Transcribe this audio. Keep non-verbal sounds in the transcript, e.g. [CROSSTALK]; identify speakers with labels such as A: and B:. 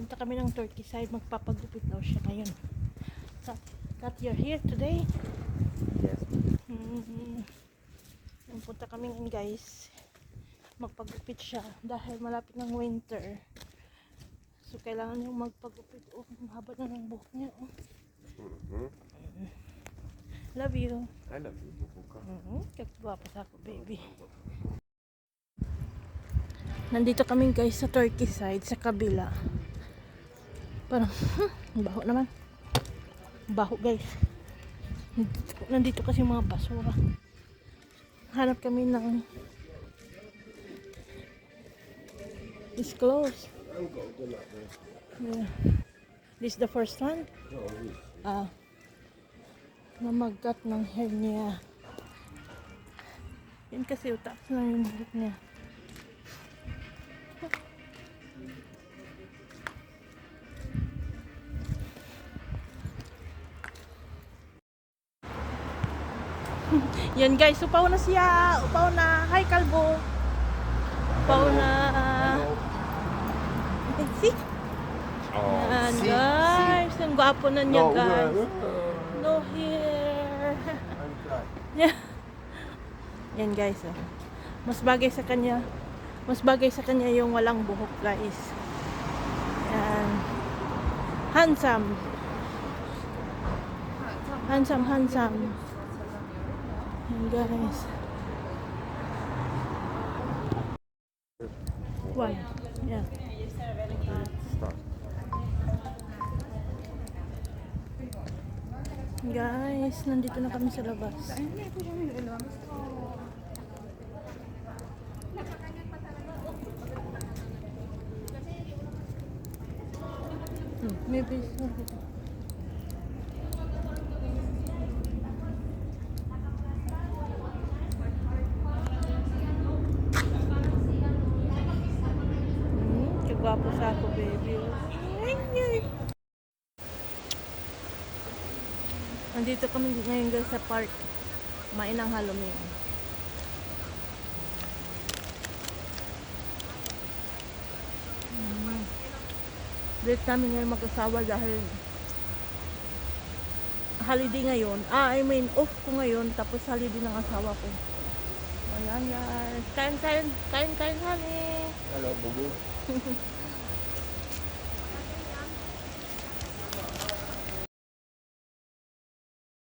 A: Punta kami ng Turkey side. Magpapagupit daw siya ngayon. Kat, Kat, you're here today?
B: Yes.
A: Mm-hmm. Punta kami ngayon guys. Magpagupit siya dahil malapit ng winter. So kailangan niyang magpagupit. Oh, haba na ng buhok niya. Oh.
B: Mhm.
A: Love you.
B: I love you, Bubuka.
A: Mm-hmm. Kagwapo sa ako, baby. Nandito kami guys sa Turkey side, sa kabila. Parang, hmm, baho naman. Baho guys. Nandito, nandito kasi mga basura. Hanap kami ng It's closed. Yeah. This is the first one? Ah. Namagat ng hair. Yan kasi utak na yung niya. [LAUGHS] Yan guys, upaw na siya. Upaw na. Hi kalbo. Upaw na. [LAUGHS] See?
B: Oh,
A: Yan
B: see,
A: guys. Ang gwapo na niya
B: No,
A: guys.
B: no,
A: No hair. [LAUGHS] Yeah. Yan guys. Oh. Mas bagay sa kanya. Mas bagay sa kanya yung walang buhok guys. Yan. Handsome. Handsome, handsome. Yan guys. Why? Yeah.
B: Start.
A: Guys, nandito na kami sa labas. Hmm, maybe kagwapo sa ako, baby. Nandito kami ngayon guys sa park. Mainang Halloween. Mm. Namin ngayon mag-asawa dahil holiday ngayon. Ah, I mean, off ko ngayon tapos holiday ng asawa ko. Ayan guys. Kain, kain, kain, kain, honey.
B: Hello, Bubu. 嗯 [LAUGHS] 哼